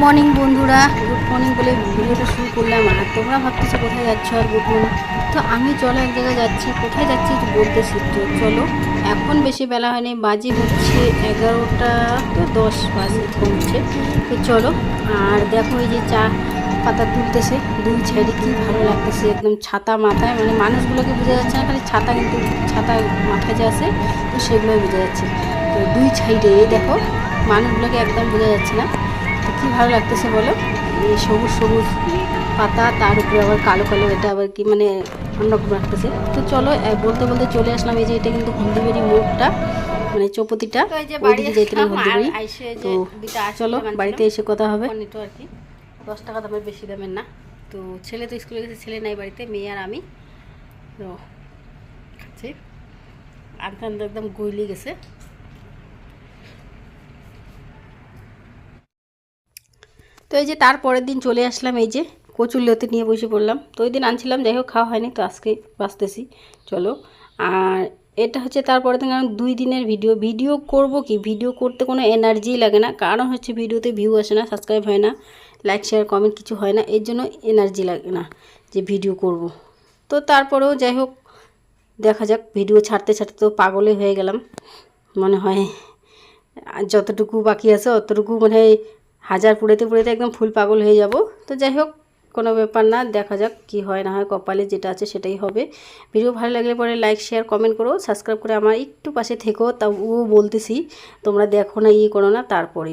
Morning বন্ধুরা। Good morning বলে ভিডিওটা শুরু করলাম। আর তোমরা ভাবতেছো কোথায় যাচ্ছ? আর গুড মর্নিং তো আমি চলো এক জায়গায় যাচ্ছি। কোথায় যাচ্ছি একটু বলতেছি চলো, এখন বেশি বেলা হয়নি। বাজি হচ্ছে এগারোটা তো দশ বাজে কমছে তো চলো, আর দেখো এই যে চা পাতা তুলতেছে। দুই সাইডে কি ভালো লাগতেছে। একদম ছাতা মাথায়। মানে মানুষগুলোকে বোঝা যাচ্ছে না, খালি ছাতা কিন্তু ছাতা মাথায় যে আছে, তো সেগুলোই বোঝা যাচ্ছে। তো দুই সাইডে দেখো, মানুষগুলোকে একদম বোঝা যাচ্ছে না। কী ভালো লাগতেছে বলো? এই সবুজ সবুজ পাতা তার উপরে আবার কালো কালো এটা আবার কি মানে অন্যরকম লাগতেছে। তো চলো বলতে বলতে চলে আসলাম এই যে এটা কিন্তু হলদিবাড়ি মোড়টা মানে চৌপতিটা ওইদিকে যেতে তো চলো বাড়িতে এসে কথা হবে। আর কি দশ টাকা দামের বেশি দামের না। তো ছেলে তো স্কুলে গেছে ছেলে নাই বাড়িতে মেয়ে আর আমি। তো আনতে আনতে একদম গইলে গেছে। তো এই যে তার পরের দিন চলে আসলাম, এই যে কচুর লতি নিয়ে বসে পড়লাম। তো ওই দিন আনছিলাম, যাই হোক, খাওয়া হয়নি, তো আজকে বাঁচতেছি। চলো। আর এটা হচ্ছে তারপরের দিন, কারণ দুই দিনের ভিডিও। ভিডিও করব কি? ভিডিও করতে কোনো এনার্জি লাগে না। কারণ হচ্ছে ভিডিওতে ভিউ আসে না সাবস্ক্রাইব হয় না লাইক শেয়ার কমেন্ট কিছু হয় না। এর জন্য এনার্জি লাগে না যে ভিডিও করব। তো তারপরেও যাই হোক, দেখা যাক, ভিডিও ছাড়তে ছাড়তে তো পাগলে হয়ে গেলাম। মনে হয়, যতটুকু বাকি আছে, অতটুকু মনে হয় হাজার পুড়েতে পুড়েতে একদম ফুল পাগল হয়ে যাব। তো যাই হোক, কোনো ব্যাপার না, দেখা যাক কি হয় না হয়, কপালে যেটা আছে সেটাই হবে। ভিডিও ভালো লাগলে পরে লাইক শেয়ার কমেন্ট করো সাবস্ক্রাইব করে আমার একটু পাশে থেকো। তাও ও বলতেছি, তোমরা দেখো না ইয়ে করো না, তারপরেও।